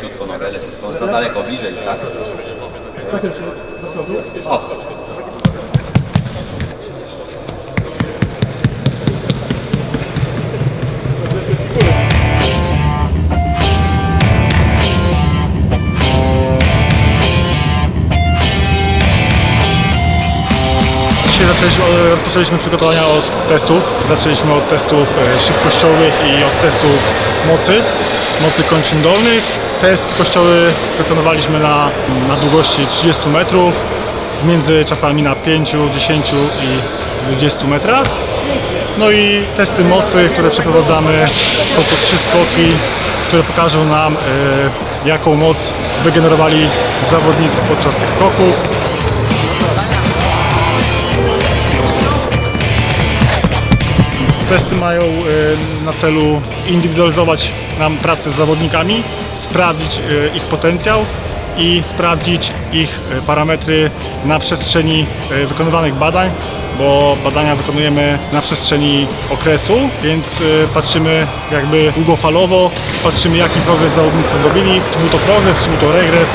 Ciutko nogę, za daleko, bliżej, tak? Odskocz. Zaczęliśmy, rozpoczęliśmy przygotowania od testów. Zaczęliśmy od testów e, szybkościowych i od testów mocy, mocy kończyn dolnych. Test kościoły wykonywaliśmy na, na długości 30 metrów, z międzyczasami na 5, 10 i 20 metrach. No i testy mocy, które przeprowadzamy, są to trzy skoki, które pokażą nam, e, jaką moc wygenerowali zawodnicy podczas tych skoków. Testy mają e, na celu indywidualizować nam pracę z zawodnikami, sprawdzić e, ich potencjał i sprawdzić ich e, parametry na przestrzeni wykonywanych badań, bo badania wykonujemy na przestrzeni okresu, więc patrzymy jakby długofalowo, patrzymy jaki progres zawodnicy zrobili, czy był to progres, czy był to regres,